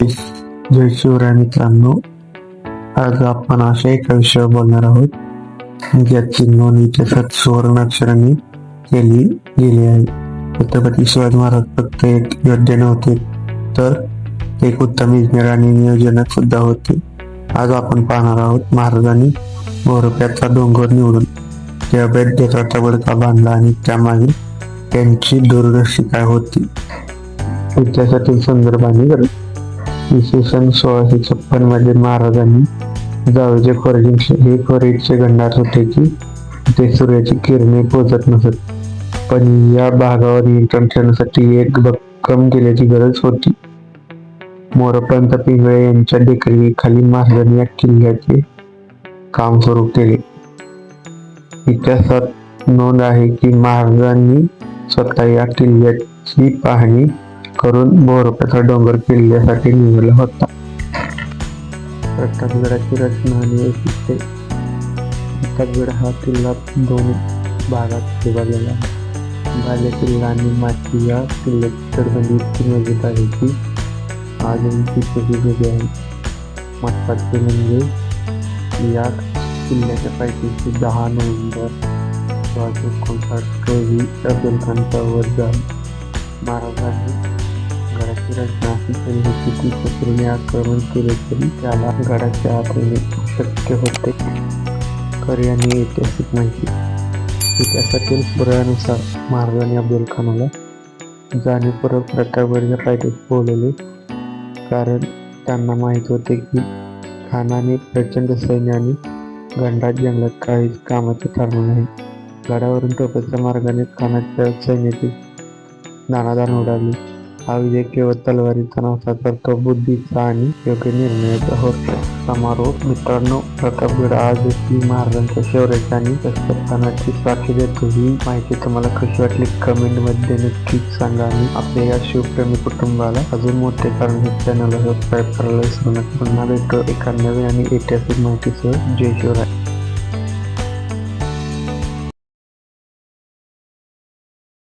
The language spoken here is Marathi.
जय शिवराय मित्रांनो. आज आपण अशा एका विषयावर बोलणार आहोत ज्याची नोंद इतिहासात सुवर्ण अक्षराने केली गेली आहे. छत्रपती शिवाजी महाराज फक्त एक योद्धे नव्हते तर एक उत्तम इंजिनियर आणि नियोजनक सुद्धा होते. आज आपण पाहणार आहोत महाराजांनी मोरप्याचा डोंगर निवडून त्या वैद्यचा बडका बांधला आणि त्यामागील त्यांची दूरदर्शी काय होती इतिहासातील संदर्भाने गरज इसवी सन सोळाशे छप्पनमध्ये महाराजांनी जावेचे खोरे हे खोरेचे गंडार होते की ते सूर्याची किरणे पोचत नसत. पण या भागावर नियंत्रण ठेवण्यासाठी एक भक्कम केल्याची गरज होती. मोरपंत पिंगळे यांच्या देखरेखीखाली महाराजांनी या किल्ल्याचे काम सुरू केले. इतिहासात नोंद आहे की महाराजांनी स्वतः या किल्ल्याची पाहणी करून मोरप्याचा डोंगर किल्ल्यासाठी निघाला होता. प्रतापगडाची रचना आणि वैशिष्ट्ये. प्रतापगड हा किल्ला दोन भागात विभागलेला आहे. बाले किल्ला आणि माची या किल्ल्याची तटबंदी इतकी मजबूत आहे की अजून तिथे वेगळी आहे. महत्त्वाचे म्हणजे या किल्ल्याच्या पैकी दहा नोव्हेंबर सोळाशे एकोणसाठ रोजी अब्दुल खानचा वध महाराजांनी गडाची रचना अशी केली होती शत्रूने आक्रमण केले तरी त्याला गडाच्या आत येणे शक्य होते. खरी आणि ऐतिहासिक माहिती. इतिहासातील पुरानुसार महाराजांनी अब्दुल खानाला जाणीवपूर्वक प्रतापगडच्या पायथ्यात बोलवले कारण त्यांना माहीत होते की खानाने प्रचंड सैन्याने गंडा जंगलात काहीच कामाचे ठरणार नाही. गडावरून टोपाच्या मार्गाने खानाच्या सैन्याची दानादान उडाली. हा विजय केवळ तलवारीचा नव्हता तर तो बुद्धीचा आणि योग्य निर्णयाचा होता समारोप मित्रांनो प्रतापगड आजही महाराजांच्या शौर्याची आणि कष्टस्थानाची साक्षी देतो ही माहिती तुम्हाला कशी वाटली कमेंटमध्ये नक्कीच सांगा आणि आपल्या या शिवप्रेमी कुटुंबाला अजून मोठे कारण हे चॅनलला सबस्क्राईब करायला विसरू नका पुन्हा भेटतो एका नवीन आणि ऐतिहासिक माहितीसह जय शिवराय.